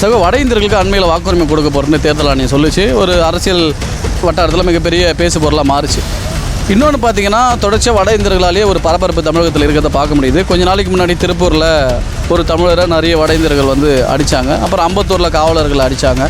சக வட இந்தியர்களுக்கு அண்மையில் வாக்குரிமை கொடுக்க போகிறேன்னு தேர்தல் ஆணையம் சொல்லிச்சு. ஒரு அரசியல் வட்டாரத்தில் மிகப்பெரிய பேசு பொருளாக மாறுச்சு. இன்னொன்று பார்த்தீங்கன்னா தொடர்ச்சியாக வட இந்தியர்களாலேயே ஒரு பரபரப்பு தமிழகத்தில் இருக்கிறத பார்க்க முடியுது. கொஞ்ச நாளைக்கு முன்னாடி திருப்பூரில் ஒரு தமிழரை நிறைய வட இந்தியர்கள் வந்து அடித்தாங்க அப்புறம் அம்பத்தூரில் காவலர்கள் அடித்தாங்க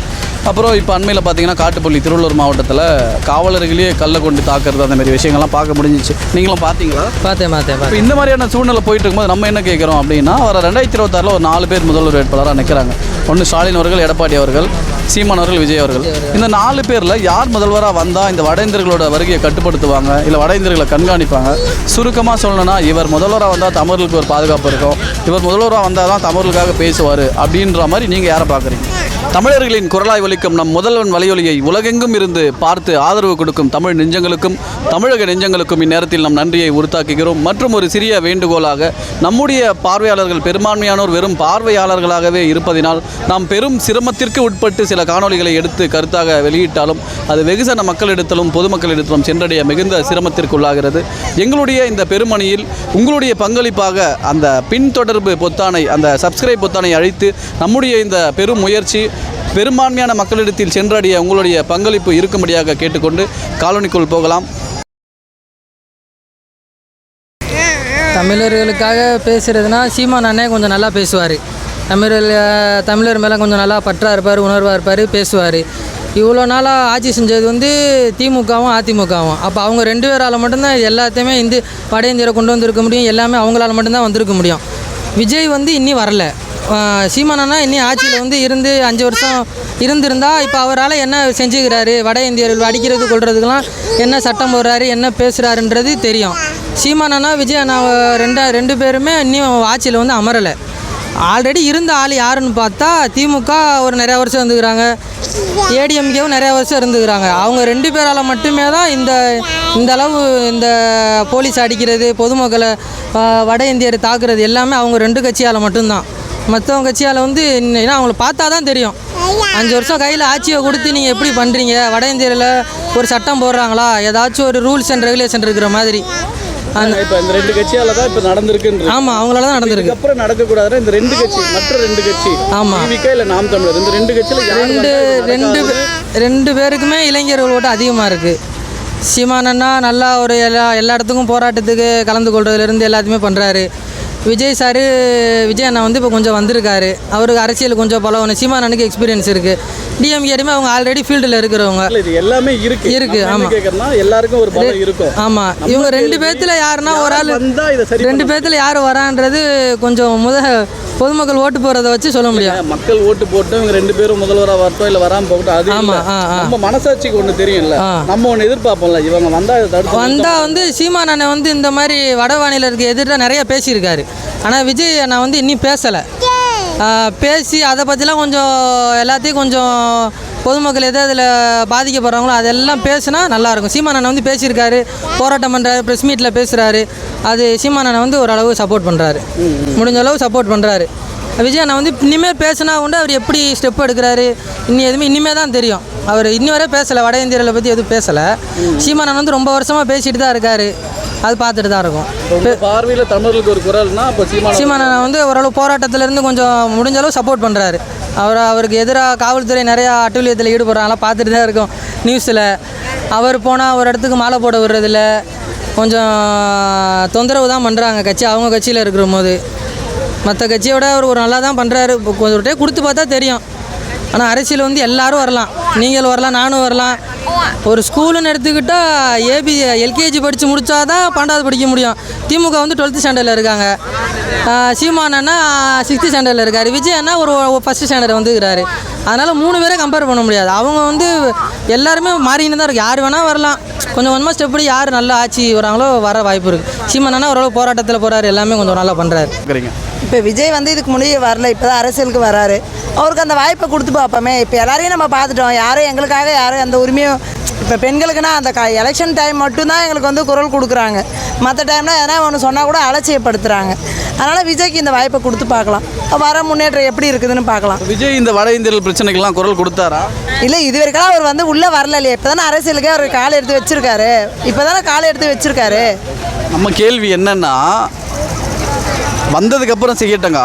அப்புறம் இப்போ அண்மையில் பார்த்தீங்கன்னா காட்டுப்பள்ளி திருவள்ளூர் மாவட்டத்தில் காவலர்களையே கல்லை கொண்டு தாக்குறது அந்த மாதிரி விஷயங்கள்லாம் பார்க்க முடிஞ்சிச்சு. நீங்களும் பார்த்தீங்களா பார்த்தேன் பார்த்தேன் இப்போ இந்த மாதிரியான சூழ்நிலை போயிட்டு இருக்கும்போது நம்ம என்ன கேட்குறோம் அப்படின்னா வர ரெண்டாயிரத்தி இருபத்தாறில் ஒரு நாலு பேர் முதல்வர் வேட்பாளராக நிற்கிறாங்க ஒன்று ஸ்டாலின் அவர்கள் எடப்பாடி அவர்கள் சீமான் அவர்கள் விஜய் அவர்கள். இந்த நாலு பேரில் யார் முதல்வராக வந்தால் இந்த வட இந்தியர்களோட வருகையை கட்டுப்படுத்துவாங்க? இல்லை வட இந்தியர்களை கண்காணிப்பாங்க? சுருக்கமாக சொல்லணும்னா இவர் முதல்வராக வந்தால் தமிழர்களுக்கு ஒரு பாதுகாப்பு இருக்கும். இவர் முதல்வராக வந்தால் தான் தமிழுக்காக பேசுவார் அப்படின்ற மாதிரி நீங்கள் யாரை பார்க்குறீங்க? தமிழர்களின் குரலாய் ஒலிக்கும் நம் முதல்வன் வலையொலியை உலகெங்கும் இருந்து பார்த்து ஆதரவு கொடுக்கும் தமிழ் நெஞ்சங்களுக்கும் தமிழக நெஞ்சங்களுக்கும் இந்நேரத்தில் நம் நன்றியை உறுத்தாக்குகிறோம் மற்றும் ஒரு சிறிய வேண்டுகோளாக நம்முடைய பார்வையாளர்கள் பெரும்பான்மையானோர் வெறும் பார்வையாளர்களாகவே இருப்பதினால் நாம் பெரும் சிரமத்திற்கு உட்பட்டு சில காணொளிகளை எடுத்து கருத்தாக வெளியிட்டாலும் அது வெகுசன மக்களிடத்திலும் பொதுமக்களிடத்திலும் சென்றடைய மிகுந்த சிரமத்திற்குள்ளாகிறது. எங்களுடைய இந்த பெருமணியில் உங்களுடைய பங்களிப்பாக அந்த பின்தொடர்பு பொத்தானை அந்த சப்ஸ்கிரைப் பொத்தானை அழைத்து நம்முடைய இந்த பெரும் முயற்சி பெரும்பான்மையான மக்களிடத்தில் சென்றடைய உங்களுடைய பங்களிப்பு இருக்கும்படியாக கேட்டுக்கொண்டு காலனிக்குள் போகலாம். தமிழர்களுக்காக பேசுகிறதுனா சீமான் அண்ணே கொஞ்சம் நல்லா பேசுவார். தமிழர் தமிழர் மேலே கொஞ்சம் நல்லா பற்றாக இருப்பார் உணர்வாக இருப்பார் பேசுவார். இவ்வளோ நாளாக ஆட்சி செஞ்சது வந்து திமுகவும் அதிமுகவும். அப்போ அவங்க ரெண்டு பேரால் மட்டும்தான் எல்லாத்தையுமே இந்து வட கொண்டு வந்திருக்க முடியும். எல்லாமே அவங்களால மட்டும்தான் வந்திருக்க முடியும். விஜய் வந்து இன்னி வரல. ஆஹ் சீமானண்ணா ஆட்சியில் வந்து இருந்து அஞ்சு வருஷம் இருந்திருந்தா இப்போ அவரால் என்ன செஞ்சுக்கிறாரு? வட இந்தியர்கள் அடிக்கிறது கொள்றதுக்கெலாம் என்ன சட்டம் போடுறாரு என்ன பேசுகிறாருன்றது தெரியும். சீமானண்ணா விஜய் அண்ணா ரெண்டா ரெண்டு பேருமே இன்னும் ஆட்சியில் வந்து அமரலை. ஆல்ரெடி இருந்த ஆள் யாருன்னு பார்த்தா திமுக ஒரு நிறையா வருஷம் இருந்துக்கிறாங்க. ஏடிஎம்கேவும் நிறையா வருஷம் இருந்துக்கிறாங்க. அவங்க ரெண்டு பேரால் மட்டுமே தான் இந்த இந்த அளவு இந்த போலீஸ் அடிக்கிறது பொதுமக்களை வட இந்தியர் தாக்குறது எல்லாமே அவங்க ரெண்டு கட்சியால் மட்டும்தான். மற்றவங்க கட்சியால் வந்து ஏன்னா அவங்கள பார்த்தா தான் தெரியும். அஞ்சு வருஷம் கையில் ஆட்சியை கொடுத்து நீங்கள் எப்படி பண்ணுறீங்க வட இந்தியரில் ஒரு சட்டம் போடுறாங்களா? ஏதாச்சும் ஒரு ரூல்ஸ் அண்ட் ரெகுலேஷன் இருக்கிற மாதிரி. அந்த இப்போ இந்த ரெண்டு கட்சியால தான் இப்போ ஆமாம் அவங்களால தான் நடந்திருக்கு. இதுக்கப்புறம் நடக்கக்கூடாது இந்த ரெண்டு கட்சி மற்ற ரெண்டு கட்சி. ஆமா. டிவிகே இல்லை நாம் தமிழர் இந்த ரெண்டு கட்சியில் ரெண்டு ரெண்டு பே- ரெண்டு பேருக்குமே இளைஞர்கள் ஓட்டு அதிகமாக இருக்குது சீமானண்ணா நல்லா ஒரு எல்லா எல்லா இடத்துக்கும் போராட்டத்துக்கு கலந்து கொள்றதுலேருந்து எல்லாத்தையுமே பண்ணுறாரு விஜய் சார் விஜய் அண்ணா வந்து இப்போ கொஞ்சம் வந்திருக்காரு. அவருக்கு அரசியல் கொஞ்சம் பழகணும் சீமானனுக்கு எக்ஸ்பீரியன்ஸ் இருக்குது டிஎம்கேடுமே அவங்க ஆல்ரெடி ஃபீல்டில் இருக்கிறவங்க. இது எல்லாமே இருக்கு. இருக்கு, நம்ம என்ன ஆமா. கேட்கறோம்னா எல்லாருக்கும் ஒரு பலம் இருக்கும். ஆமாம் இவங்க ரெண்டு பேர்த்தில் யாருன்னா ஒரு ஆள் ரெண்டு பேர்த்தில் யார் வரான்றது கொஞ்சம் முத பொதுமக்கள் ஓட்டு போகிறத வச்சு சொல்ல முடியும். மக்கள் ஓட்டு போட்டு இவங்க ரெண்டு பேரும் முதல்வரா வரட்டும் இல்ல வராம போகட்டும் அது ஆமா. நம்ம மனசாட்சிக்கு ஒண்ணு தெரியும்ல. நம்ம ஒண்ணு எதிர்பார்ப்போம்ல. இவங்க வந்தா தடுத்து வந்தா வந்து சீமான் அண்ணன் வந்து இந்த மாதிரி வடவாணிலருக்கு எதிராக நிறைய பேசியிருக்காரு. ஆனால் விஜய் அண்ணா வந்து இன்னும் பேசலை. பேசி அதை பற்றிலாம் கொஞ்சம் எல்லாத்தையும் கொஞ்சம் பொதுமக்கள் எதை அதில் பாதிக்கப்படுறாங்களோ அதெல்லாம் பேசுனா நல்லாயிருக்கும். சீமானனை வந்து பேசியிருக்காரு போராட்டம் பண்ணுறாரு ப்ரெஸ் மீட்டில் பேசுகிறாரு அது சீமானனை வந்து ஓரளவு சப்போர்ட் பண்ணுறாரு முடிஞ்ச அளவு சப்போர்ட் பண்ணுறாரு விஜய் அண்ணா வந்து இனிமேல் பேசினா உண்டு அவர் எப்படி ஸ்டெப் எடுக்கிறாரு இன்னும் எதுவுமே இனிமே தான் தெரியும். அவர் இன்னி வரை பேசலை வட இந்தியர்களை பற்றி எதுவும் பேசலை. சீமானன் வந்து ரொம்ப வருஷமாக பேசிட்டு தான் இருக்காரு. அது பார்த்துட்டு தான் இருக்கும். பார்வையில தமிழர்களுக்கு ஒரு குரல்னா அப்ப சீமான வந்து ஓரளவு போராட்டத்திலேருந்து கொஞ்சம் முடிஞ்ச அளவு சப்போர்ட் பண்ணுறாரு அவர் அவருக்கு எதிராக காவல்துறை நிறையா அட்டூழியத்தில் ஈடுபடுறாங்களாம் பார்த்துட்டு தான் இருக்கோம் நியூஸில் அவர் போனால் ஒரு இடத்துக்கு மாலை போட விடுறதில்ல. கொஞ்சம் தொந்தரவு தான் பண்ணுறாங்க கட்சி அவங்க கட்சியில் இருக்கிற போது. மற்ற கட்சியோட அவர் ஒரு நல்லா தான் பண்ணுறாரு கொஞ்சம் கொடுத்து பார்த்தா தெரியும். ஆனால் அரசியல் வந்து எல்லாரும் வரலாம். நீங்கள் வரலாம் நானும் வரலாம். ஒரு ஸ்கூலுன்னு எடுத்துக்கிட்டால் ஏபி எல்கேஜி படித்து முடித்தா தான் பன்னெண்டாவது படிக்க முடியும். திமுக வந்து டுவெல்த்து ஸ்டாண்டர்டில் இருக்காங்க. ஆஹ் சீமான் சிக்ஸ்த்து ஸ்டாண்டர்டில் இருக்கார். விஜய் அண்ணா ஒரு ஃபஸ்ட்டு ஸ்டாண்டர்ட் வந்துக்கிறாரு. அதனால் மூணு பேரை கம்பேர் பண்ண முடியாது. அவங்க வந்து எல்லாருமே மாறின்னு தான் இருக்குது யார் வேணால் வரலாம். கொஞ்சம் கொஞ்சமாக ஸ்டெப்படி யார் நல்லா ஆட்சி வராங்களோ வர வாய்ப்பு இருக்குது சீமான் ஓரளவு போராட்டத்தில் போகிறாரு எல்லாமே கொஞ்சம் நல்லா பண்ணுறாரு இப்போ விஜய் வந்து இதுக்கு முன்னாடி வரல இப்போ தான் அரசியலுக்கு வராரு. அவருக்கு அந்த வாய்ப்பை கொடுத்து பார்ப்போமே. இப்போ எல்லாரையும் நம்ம பார்த்துட்டோம். யாரும் எங்களுக்காக யாரும் அந்த உரிமையும் இப்போ பெண்களுக்குன்னா அந்த க எலெக்ஷன் டைம் மட்டும்தான் எங்களுக்கு வந்து குரல் கொடுக்குறாங்க. மற்ற டைம்னா எதனா ஒன்று சொன்னால் கூட அலட்சியப்படுத்துகிறாங்க அதனால் விஜய்க்கு இந்த வாய்ப்பை கொடுத்து பார்க்கலாம். வர முன்னேற்றம் எப்படி இருக்குதுன்னு பார்க்கலாம். விஜய் இந்த வட இந்தியர்கள் பிரச்சனைக்கெல்லாம் குரல் கொடுத்தாரா? இல்லை இது வரைக்கும் அவர் வந்து உள்ளே வரல இல்லையா? இப்போ தானே அரசியலுக்கே அவர் காலை எடுத்து வச்சிருக்காரு. இப்போ தானே காலை எடுத்து வச்சிருக்காரு. நம்ம கேள்வி என்னன்னா வந்ததுக்கப்புறம் செய்யட்டங்க.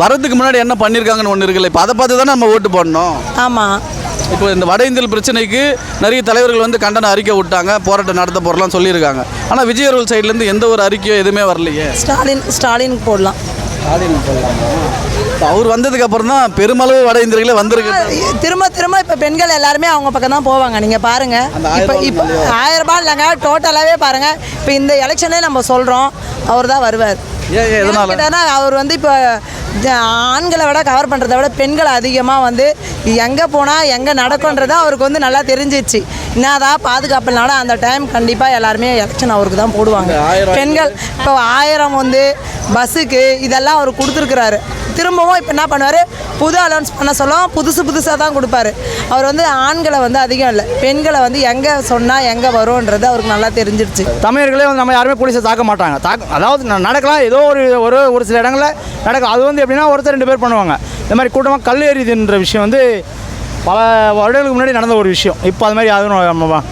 வரதுக்கு முன்னாடி என்ன பண்ணியிருக்காங்கன்னு ஒன்று இருக்குல்ல இப்போ அதை பார்த்து தானே நம்ம ஓட்டு போடணும். ஆமாம் இப்போ இந்த வட இந்தியல் பிரச்சனைக்கு நிறைய தலைவர்கள் வந்து கண்டன அறிக்கை விட்டாங்க போராட்டம் நடத்த போகிறலாம் சொல்லியிருக்காங்க. ஆனால் விஜய் அவர்கள் சைட்லேருந்து எந்த ஒரு அறிக்கையோ எதுவுமே வரலையே. ஸ்டாலின் ஸ்டாலினுக்கு போடலாம். அவர் வந்ததுக்கு அப்புறம் தான் பெருமளவு வட இந்தியர்களே வந்திருக்கு. திரும்ப திரும்ப இப்போ பெண்கள் எல்லாருமே அவங்க பக்கம் தான் போவாங்க. நீங்கள் பாருங்கள் இப்போ இப்போ ஆயிரம் ரூபாய் இல்லைங்க டோட்டலாகவே பாருங்கள் இப்போ இந்த எலெக்ஷனே நம்ம சொல்கிறோம் அவர் தான் வருவார். ஏன் எதனால? அவர் வந்து இப்போ ஆண்களை விட கவர் பண்ணுறத விட பெண்கள் அதிகமாக வந்து எங்கே போனால் எங்கே நடக்கும்ன்றது அவருக்கு வந்து நல்லா தெரிஞ்சிச்சு. என்னதான் பாதுகாப்புனாலும் அந்த டைம் கண்டிப்பாக எல்லாருமே எலெக்ஷன் அவருக்கு தான் போடுவாங்க. பெண்கள் இப்போ ஆயிரம் வந்து பஸ்ஸுக்கு இதெல்லாம் அவர் கொடுத்துருக்குறாரு. திரும்பவும் இப்போ என்ன பண்ணுவார்? புது அலௌன்ஸ் பண்ண சொல்லும் புதுசு புதுசாக தான் கொடுப்பாரு. அவர் வந்து ஆண்களை வந்து அதிகம் இல்லை. பெண்களை வந்து எங்கே சொன்னால் எங்கே வரும்ன்றது அவருக்கு நல்லா தெரிஞ்சிருச்சு. தமிழர்களே வந்து நம்ம யாருமே போலீஸை தாக்க மாட்டாங்க. தாக்க அதாவது நடக்கலாம். ஏதோ ஒரு ஒரு ஒரு சில இடங்களில் நடக்கும் அது வந்து எப்படின்னா ஒருத்தர் ரெண்டு பேர் பண்ணுவாங்க. இந்த மாதிரி கூட்டமாக கல் எறிதுன்ற விஷயம் வந்து பல வருடங்களுக்கு முன்னாடி நடந்த ஒரு விஷயம். இப்போ அது மாதிரி யாரும் நம்ம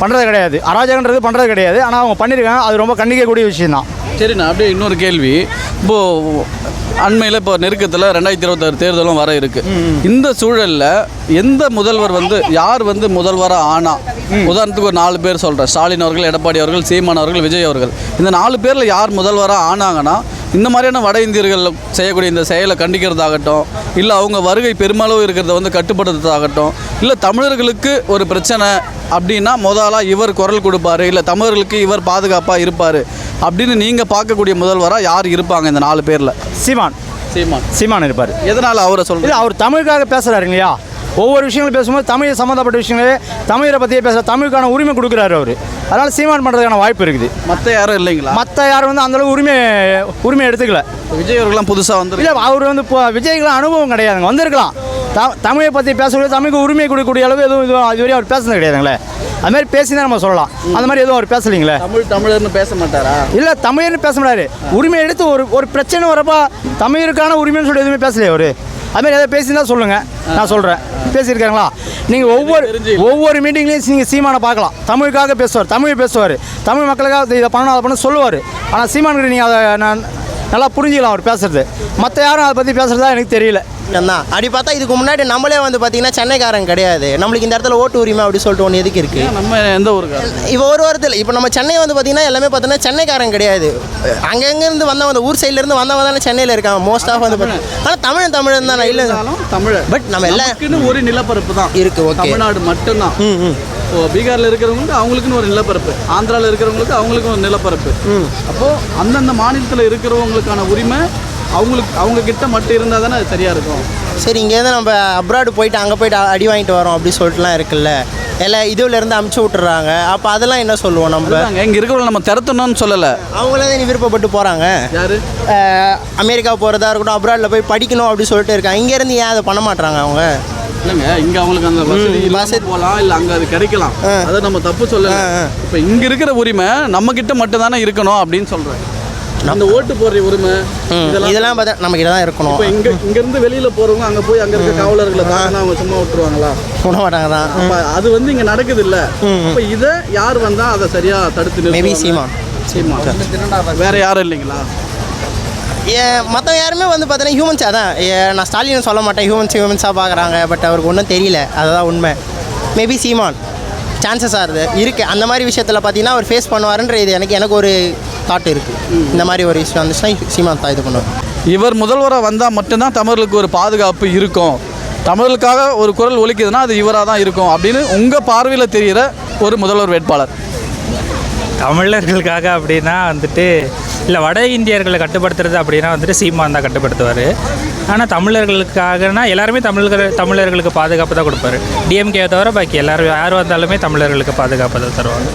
பண்ணுறது கிடையாது. அராஜகன்றது பண்ணுறது கிடையாது. ஆனால் அவங்க பண்ணியிருக்காங்க அது ரொம்ப கண்டிக்கக்கூடிய விஷயம்தான். சரிண்ணா அப்படியே இன்னொரு கேள்வி. இப்போது அண்மையில் இப்போ நெருக்கத்தில் ரெண்டாயிரத்தி இருபத்தாறு தேர்தலும் வர இருக்கு. இந்த சூழலில் எந்த முதல்வர் வந்து யார் வந்து முதல்வராக ஆனா? உதாரணத்துக்கு ஒரு நாலு பேர் சொல்கிறேன் ஸ்டாலின் அவர்கள் எடப்பாடி அவர்கள் சீமான் அவர்கள் விஜய் அவர்கள். இந்த நாலு பேரில் யார் முதல்வராக ஆனாங்கன்னா இந்த மாதிரியான வட இந்தியர்கள் செய்யக்கூடிய இந்த செயலை கண்டிக்கிறதாகட்டும் இல்லை அவங்க வருகை பெருமளவு இருக்கிறத வந்து கட்டுப்படுத்துறதாகட்டும் இல்லை தமிழர்களுக்கு ஒரு பிரச்சனை அப்படின்னா முதலாக இவர் குரல் கொடுப்பாரு இல்லை தமிழர்களுக்கு இவர் பாதுகாப்பாக இருப்பார். அப்படின்னு நீங்கள் பார்க்கக்கூடிய முதல்வராக யார் இருப்பாங்க இந்த நாலு பேரில்? சீமான். சீமான். சீமான் இருப்பார். எதனால் அவரை சொல்கிறேன் இல்லை அவர் தமிழுக்காக பேசுகிறாரு இல்லையா ஒவ்வொரு விஷயங்களும் பேசும்போது தமிழ் சம்மந்தப்பட்ட விஷயங்களே தமிழரை பற்றியே பேசுகிற தமிழுக்கான உரிமை கொடுக்குறாரு அவர். அதனால் சீமான் பண்ணுறதுக்கான வாய்ப்பு இருக்குது. மற்ற யாரும் இல்லைங்களா? மற்ற யாரும் வந்து அந்தளவு உரிமை உரிமை எடுத்துக்கல. விஜய் அவர்கள்லாம் புதுசாக வந்து இல்லை அவர் வந்து இப்போ விஜய்க்குலாம் அனுபவம் கிடையாதுங்க. வந்திருக்கலாம். த தமிழை பற்றி பேசக்கூடிய தமிழுக்கு உரிமை கொடுக்கக்கூடிய அளவு எதுவும் இதுவரை அவர் பேசுனது கிடையாதுங்களே. அது மாதிரி பேசி தான் நம்ம சொல்லலாம். அந்த மாதிரி எதுவும் அவர் பேசலைங்களே? தமிழ் தமிழர்னு பேச மாட்டாரா? இல்லை தமிழ்னு பேச முடியாது உரிமை எடுத்து ஒரு ஒரு பிரச்சனை வரப்போ தமிழுக்கான உரிமைன்னு சொல்லி எதுவுமே பேசலையே அவர். அது மாதிரி எதாவது பேசியிருந்தா சொல்லுங்கள் நான் சொல்கிறேன் பேசியிருக்காங்களா? நீங்கள் ஒவ்வொரு ஒவ்வொரு மீட்டிங்லேயும் நீங்கள் சீமானை பார்க்கலாம். தமிழுக்காக பேசுவார் தமிழ் பேசுவார். தமிழ் மக்களுக்காக இதை பண்ணணும் அதை பண்ண சொல்லுவார். ஆனால் சீமானுக்கு நீங்கள் அதை நான் நல்லா புரிஞ்சுக்கலாம் அவர் பேசுறது. மற்ற யாரும் அதை பற்றி பேசுகிறதா எனக்கு தெரியல. தான் அப்படி பார்த்தா இதுக்கு முன்னாடி நம்மளே வந்து பார்த்தீங்கன்னா சென்னைக்காரன் கிடையாது. நம்மளுக்கு இந்த இடத்துல ஓட்டு உரிமை அப்படி சொல்லிட்டு ஒன்று எதுக்கு இருக்குது நம்ம எந்த ஊருக்காரர் இப்போ ஒரு வாரத்தில் இப்போ நம்ம சென்னை வந்து பார்த்தீங்கன்னா எல்லாமே பார்த்தீங்கன்னா சென்னைக்காரன் கிடையாது. அங்கங்கேருந்து வந்தவங்க அந்த ஊர் சைட்லேருந்து வந்தவங்க தானே சென்னையில் இருக்காங்க. மோஸ்ட் ஆஃப் வந்து பார்த்தீங்கன்னா ஆனால் தமிழ் தமிழன் தான். இல்லை தமிழர் பட் நம்ம எல்லாம் ஒரு நிலப்பரப்பு தான். இருக்கு. தமிழ்நாடு மட்டும்தான். இப்போ பீகாரில் இருக்கிறவங்களுக்கு அவங்களுக்குன்னு ஒரு நிலப்பரப்பு. ஆந்திராவில் இருக்கிறவங்களுக்கு அவங்களுக்கும் ஒரு நிலப்பரப்பு. அப்போ அந்தந்த மாநிலத்தில் இருக்கிறவங்களுக்கான உரிமை அவங்களுக்கு அவங்க கிட்ட மட்டும் இருந்தால் தானே அது சரியா இருக்கும். சரி இங்கேருந்து நம்ம அப்ராடு போயிட்டு அங்கே போயிட்டு அடி வாங்கிட்டு வரோம் அப்படி சொல்லிட்டுலாம் இருக்குல்ல. எல்லாம் இதுல இருந்து அமுச்சு விட்டுறாங்க. அப்போ அதெல்லாம் என்ன சொல்லுவோம் நம்ம? இங்க இருக்கிறவங்க நம்ம திறத்தணும்னு சொல்லலை. அவங்களே தான் விருப்பப்பட்டு போகிறாங்க யாரு? அமெரிக்கா போகிறதா இருக்கட்டும் அப்ராடில் போய் படிக்கணும் அப்படி சொல்லிட்டு இருக்காங்க. இங்கேருந்து ஏன் அதை பண்ண மாட்றாங்க அவங்க? இல்லைங்க இங்க அவங்களுக்கு அந்த வசதி வசதி- போகலாம் இல்லை அங்க அது கிடைக்கலாம். அதை நம்ம தப்பு சொல்லல. இப்போ இங்க இருக்கிற உரிமை நம்ம கிட்ட மட்டும் தானே இருக்கணும் அப்படின்னு சொல்றேன். அந்த ஓட்டு போடுற உரிமை இதெல்லாம் இதெல்லாம் பார்த்தா நம்ம கிட்ட தான் இருக்கணும். இங்க இங்க இருந்து வெளியில போறவங்க அங்க போய் அங்க இருக்க காவலர்களை தாக்கினா அவங்க சும்மா விட்டுருவாங்களா? விட மாட்டாங்க தான் அப்ப அது வந்து இங்க நடக்குது இல்ல இப்ப இத யார் வந்தா அதை சரியா தடுத்து மேபி? சீமான் சீமான் வேற யாரும் இல்லைங்களா? மற்ற யாருமே வந்து பார்த்தீங்கன்னா ஹியூமன்ஸ் அதான் நான் ஸ்டாலின் சொல்ல மாட்டேன். ஹியூமன்ஸ் ஹியூமன்ஸாக பார்க்குறாங்க பட் அவருக்கு ஒன்றும் தெரியல. அதுதான் உண்மை. மேபி சீமான். சான்சஸ் ஆகுது இருக்குது அந்த மாதிரி விஷயத்தில் பார்த்தீங்கன்னா அவர் ஃபேஸ் பண்ணுவாருன்ற இது எனக்கு எனக்கு ஒரு தாட் இருக்குது இந்த மாதிரி ஒரு விஷயம் வந்துச்சுன்னா சீமான் தான் இது பண்ணுவார். இவர் முதல்வராக வந்தால் மட்டும்தான் தமிழர்களுக்கு ஒரு பாதுகாப்பு இருக்கும். தமிழர்களுக்காக ஒரு குரல் ஒலிக்குதுன்னா அது இவராக தான் இருக்கும் அப்படின்னு உங்கள் பார்வையில் தெரிகிற ஒரு முதல்வர் வேட்பாளர். தமிழர்களுக்காக அப்படின்னா வந்துட்டு இல்லை வட இந்தியர்களை கட்டுப்படுத்துறது அப்படின்னா வந்துட்டு சீமான் தான் கட்டுப்படுத்துவார். ஆனால் தமிழர்களுக்காகனா எல்லாருமே தமிழர்கள் தமிழர்களுக்கு பாதுகாப்பு தான் கொடுப்பாரு. டிஎம்கே தவிர பாக்கி எல்லாரும் யார் வந்தாலுமே தமிழர்களுக்கு பாதுகாப்பு தான் தருவாங்க.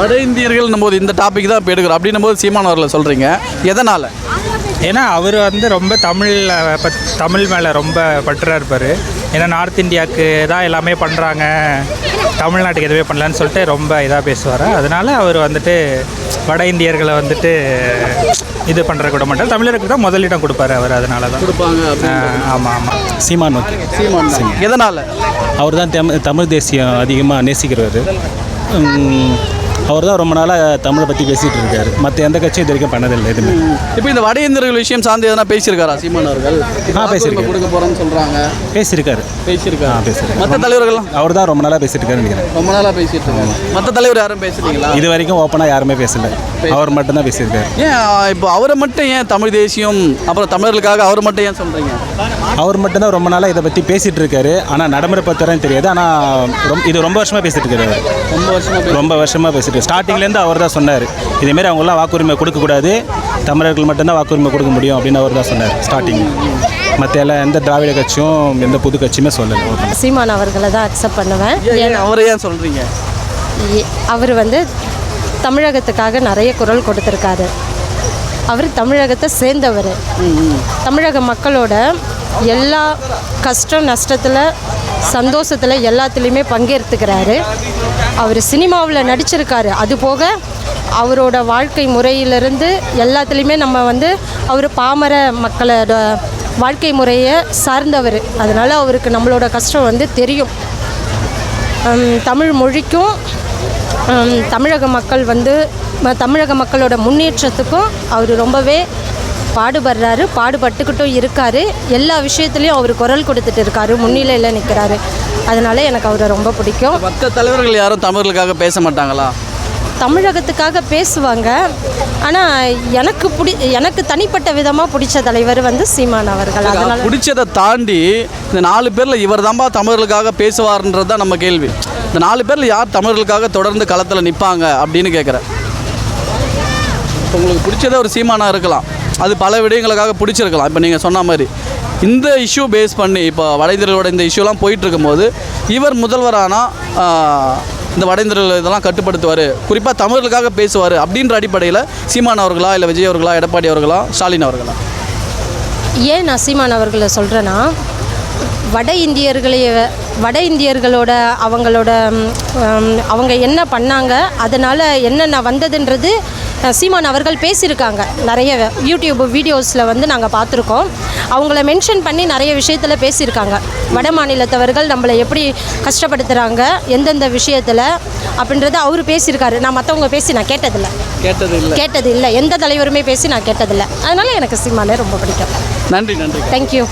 வட இந்தியர்கள் போது இந்த டாபிக் தான் இப்போ எடுக்கிறோம். அப்படின்னும் போது சீமான் அவர்களை சொல்கிறீங்க எதனால்? ஏன்னா அவர் வந்து ரொம்ப தமிழ் பத் தமிழ் மேலே ரொம்ப பற்றா இருப்பார் ஏன்னா நார்த் இந்தியாவுக்கு தான் எல்லாமே பண்ணுறாங்க தமிழ்நாட்டுக்கு எதுவுமே பண்ணலன்னு சொல்லிட்டு ரொம்ப இதாக பேசுவார். அதனால அவர் வந்துட்டு வட இந்தியர்களை வந்துட்டு இது பண்ணுற விட மாட்டார். தமிழருக்கு தான் முதலிடம் கொடுப்பாரு அவர் அதனால தான் கொடுப்பாங்க ஆமாம் ஆமாம் சீமான் சீமான் தான். எதனால்? அவர் தான் தமிழ் தமிழ் தேசியம் அதிகமாக நேசிக்கிறவர். அவர் தான் ரொம்ப நாளாக தமிழை பற்றி பேசிகிட்டு இருக்காரு. மற்ற எந்த கட்சியும் இது வரைக்கும் பண்ணதில்லை எதுவுமே. இப்போ இந்த வட இந்தியர்கள் விஷயம் சார்ந்து எதனா பேசியிருக்காரா சீமான் அவர்கள்? ஆ, பேசியிருக்காரு. கொடுக்க போகிறோன்னு சொல்கிறாங்க பேசியிருக்காரு. பேசியிருக்காரு. ஆ, பேசியிருக்காரு. மற்ற தலைவர்கள்லாம்? அவர் தான் ரொம்ப நாளாக பேசிட்டு நினைக்கிறேன். ரொம்ப நாளாக பேசிட்டு இருக்காங்க. மற்ற தலைவர் யாரும் பேசுறீங்களா இது வரைக்கும் ஓப்பனாக யாருமே பேசல. அவர் மட்டும்தான் பேசியிருக்காரு. ஏன் இப்போ அவரை மட்டும் ஏன் தமிழ் தேசியம் அப்புறம் தமிழர்களுக்காக அவர் மட்டும் ஏன் சொல்கிறீங்க அவர் மட்டும்தான் ரொம்ப நாளாக இதை பற்றி பேசிகிட்டு இருக்காரு. ஆனால் நடைமுறை பத்திரம் தெரியாது. ஆனால் ரொம்ப இது ரொம்ப வருஷமாக பேசிட்டு இருக்காரு ரொம்ப வருஷமா ரொம்ப வருஷமாக பேசிட்டு ஸ்டார்டிங்லேருந்து அவர் தான் சொன்னார். இதேமாரி அவங்களாம் வாக்குரிமை கொடுக்கக்கூடாது. தமிழர்கள் மட்டும்தான் வாக்குரிமை கொடுக்க முடியும் அப்படின்னு அவர் தான் சொன்னார் ஸ்டார்டிங் மற்ற எல்லா எந்த திராவிட கட்சியும் எந்த புது கட்சியுமே சொல்லலை. சீமான் அவர்களை தான் அக்செப்ட் பண்ணுவேன். ஏன் அவரை ஏன் சொல்கிறீங்க அவர் வந்து தமிழகத்துக்காக நிறைய குரல் கொடுத்துருக்காரு. அவர் தமிழகத்தை சேர்ந்தவர். தமிழக மக்களோட எல்லா கஷ்டம் நஷ்டத்தில் சந்தோஷத்தில் எல்லாத்துலேயுமே பங்கேற்றுக்கிறாரு அவர் சினிமாவில் நடிச்சிருக்காரு. அது போக அவரோட வாழ்க்கை முறையிலிருந்து எல்லாத்துலேயுமே நம்ம வந்து அவர் பாமர மக்களோட வாழ்க்கை முறையை சார்ந்தவர். அதனால் அவருக்கு நம்மளோட கஷ்டம் வந்து தெரியும். தமிழ் மொழிக்கும் தமிழக மக்கள் வந்து தமிழக மக்களோட முன்னேற்றத்துக்கும் அவர் ரொம்பவே பாடுபடுறாரு பாடுபட்டுக்கிட்டும் இருக்காரு. எல்லா விஷயத்துலையும் அவர் குரல் கொடுத்துட்டு இருக்காரு. முன்னிலையில் நிற்கிறாரு அதனால எனக்கு அவரை ரொம்ப பிடிக்கும். மற்ற தலைவர்கள் யாரும் தமிழர்களுக்காக பேச மாட்டாங்களா? தமிழகத்துக்காக பேசுவாங்க. ஆனால் எனக்கு பிடி எனக்கு தனிப்பட்ட விதமாக பிடிச்ச தலைவர் வந்து சீமான் அவர்கள். அதனால பிடிச்சதை தாண்டி இந்த நாலு பேரில் இவர் தான்பா தமிழர்களுக்காக பேசுவார்ன்றது தான் நம்ம கேள்வி. இந்த நாலு பேரில் யார் தமிழர்களுக்காக தொடர்ந்து களத்தில் நிற்பாங்க அப்படின்னு கேட்குறேன் உங்களுக்கு பிடிச்சதே ஒரு சீமானா இருக்கலாம். அது பல விடயங்களுக்காக பிடிச்சிருக்கலாம். இப்போ நீங்கள் சொன்ன மாதிரி. இந்த இஷ்யூ பேஸ் பண்ணி இப்போ வட இந்த இஷ்யூலாம் போயிட்டு இருக்கும்போது இவர் முதல்வரானால் இந்த வடைந்திரல் இதெல்லாம் கட்டுப்படுத்துவார். குறிப்பாக தமிழர்களுக்காக பேசுவார் அப்படின்ற அடிப்படையில் சீமான் அவர்களா இல்லை விஜய் அவர்களா எடப்பாடி அவர்களா ஸ்டாலின் அவர்களா? ஏன் நான் சீமான் அவர்களை சொல்கிறேன்னா வட இந்தியர்களைய வட இந்தியர்களோட அவங்களோட அவங்க என்ன பண்ணாங்க அதனால் என்னென்ன வந்ததுன்றது சீமான் அவர்கள் பேசியிருக்காங்க. நிறைய யூடியூப் வீடியோஸில் வந்து நாங்கள் பார்த்துருக்கோம். அவங்கள மென்ஷன் பண்ணி நிறைய விஷயத்தில் பேசியிருக்காங்க. வட மாநிலத்தவர்கள் நம்மளை எப்படி கஷ்டப்படுத்துகிறாங்க எந்தெந்த விஷயத்தில் அப்படின்றத அவர் பேசியிருக்காரு. நான் மற்றவங்க பேசி நான் கேட்டதில்லை. கேட்டது இல்லை கேட்டது இல்லை எந்த தலைவருமே பேசி நான் கேட்டதில்லை. அதனால் எனக்கு சீமானே ரொம்ப பிடிக்கும். நன்றி நன்றி. தேங்க்யூ